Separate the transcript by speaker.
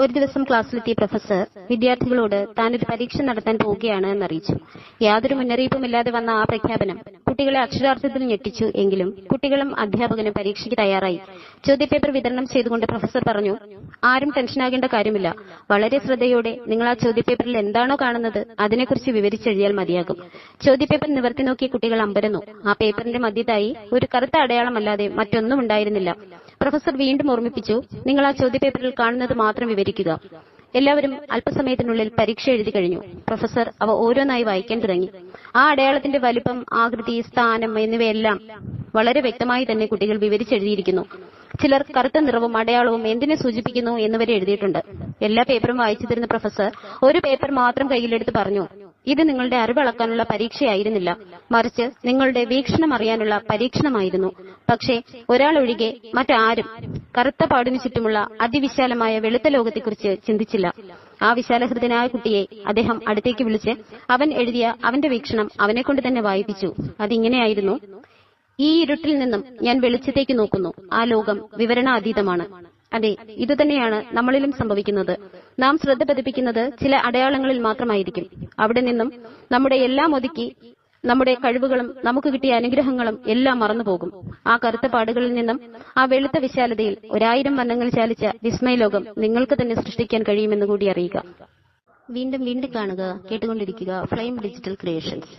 Speaker 1: ഒരു ദിവസം ക്ലാസ്സിലെത്തിയ പ്രൊഫസർ വിദ്യാർത്ഥികളോട് താനൊരു പരീക്ഷ നടത്താൻ പോവുകയാണ് എന്നറിയിച്ചു. യാതൊരു മുന്നറിയിപ്പുമില്ലാതെ വന്ന ആ പ്രഖ്യാപനം കുട്ടികളെ അക്ഷരാർത്ഥത്തിൽ ഞെട്ടിച്ചു എങ്കിലും കുട്ടികളും അധ്യാപകനും പരീക്ഷയ്ക്ക് തയ്യാറായി. ചോദ്യപേപ്പർ വിതരണം ചെയ്തുകൊണ്ട് പ്രൊഫസർ പറഞ്ഞു ആരും ടെൻഷനാകേണ്ട കാര്യമില്ല. വളരെ ശ്രദ്ധയോടെ നിങ്ങൾ ആ ചോദ്യപേപ്പറിൽ എന്താണോ കാണുന്നത് അതിനെക്കുറിച്ച് വിവരിച്ചെഴുതിയാൽ മതിയാകും. ചോദ്യപേപ്പർ നിവർത്തി നോക്കിയ കുട്ടികൾ അമ്പരന്നു. ആ പേപ്പറിന്റെ മധ്യത്തായി ഒരു കറുത്ത അടയാളമല്ലാതെ മറ്റൊന്നും ഉണ്ടായിരുന്നില്ല. പ്രൊഫസർ വീണ്ടും ഓർമ്മിപ്പിച്ചു നിങ്ങൾ ആ ചോദ്യപേപ്പറിൽ കാണുന്നത് മാത്രം വിവരിക്കുക. എല്ലാവരും അല്പസമയത്തിനുള്ളിൽ പരീക്ഷ എഴുതി കഴിഞ്ഞു. പ്രൊഫസർ അവ ഓരോന്നായി വായിക്കാൻ തുടങ്ങി. ആ അടയാളത്തിന്റെ വലുപ്പം ആകൃതി സ്ഥാനം എന്നിവയെല്ലാം വളരെ വ്യക്തമായി തന്നെ കുട്ടികൾ വിവരിച്ചെഴുതിയിരിക്കുന്നു. ചിലർ കറുത്ത നിറവും അടയാളവും എന്തിനെ സൂചിപ്പിക്കുന്നു എന്നിവരെ എഴുതിയിട്ടുണ്ട്. എല്ലാ പേപ്പറും വായിച്ചു തരുന്ന പ്രൊഫസർ ഒരു പേപ്പർ മാത്രം കയ്യിലെടുത്ത് പറഞ്ഞു ഇത് നിങ്ങളുടെ അറിവളക്കാനുള്ള പരീക്ഷയായിരുന്നില്ല. മറിച്ച് നിങ്ങളുടെ വീക്ഷണം അറിയാനുള്ള പരീക്ഷണമായിരുന്നു. പക്ഷേ ഒരാളൊഴികെ മറ്റാരും കറുത്ത പാടിനു ചുറ്റുമുള്ള അതിവിശാലമായ വെളുത്ത ലോകത്തെക്കുറിച്ച് ചിന്തിച്ചില്ല. ആ വിശാലഹൃദയനായ കുട്ടിയെ അദ്ദേഹം അടുത്തേക്ക് വിളിച്ച് അവൻ എഴുതിയ അവന്റെ വീക്ഷണം അവനെ കൊണ്ട് തന്നെ വായിപ്പിച്ചു. അതിങ്ങനെയായിരുന്നു. ഈ ഇരുട്ടിൽ നിന്നും ഞാൻ വെളിച്ചത്തേക്ക് നോക്കുന്നു. ആ ലോകം വിവരണാതീതമാണ്. അതെ ഇതുതന്നെയാണ് നമ്മളിലും സംഭവിക്കുന്നത്. നാം ശ്രദ്ധ പതിപ്പിക്കുന്നത് ചില അടയാളങ്ങളിൽ മാത്രമായിരിക്കും. അവിടെ നിന്നും നമ്മുടെ എല്ലാം ഒതുക്കി നമ്മുടെ കഴിവുകളും നമുക്ക് കിട്ടിയ അനുഗ്രഹങ്ങളും എല്ലാം മറന്നുപോകും. ആ കറുത്ത പാടുകളിൽ നിന്നും ആ വെളുത്ത വിശാലതയിൽ ഒരായിരം വർണങ്ങൾ ചാലിച്ച വിസ്മയലോകം നിങ്ങൾക്ക് തന്നെ സൃഷ്ടിക്കാൻ കഴിയുമെന്ന് കൂടി അറിയുക. വീണ്ടും വീണ്ടും കാണുക കേട്ടുകൊണ്ടിരിക്കുക ഫ്ലെയിം ഡിജിറ്റൽ ക്രിയേഷൻസ്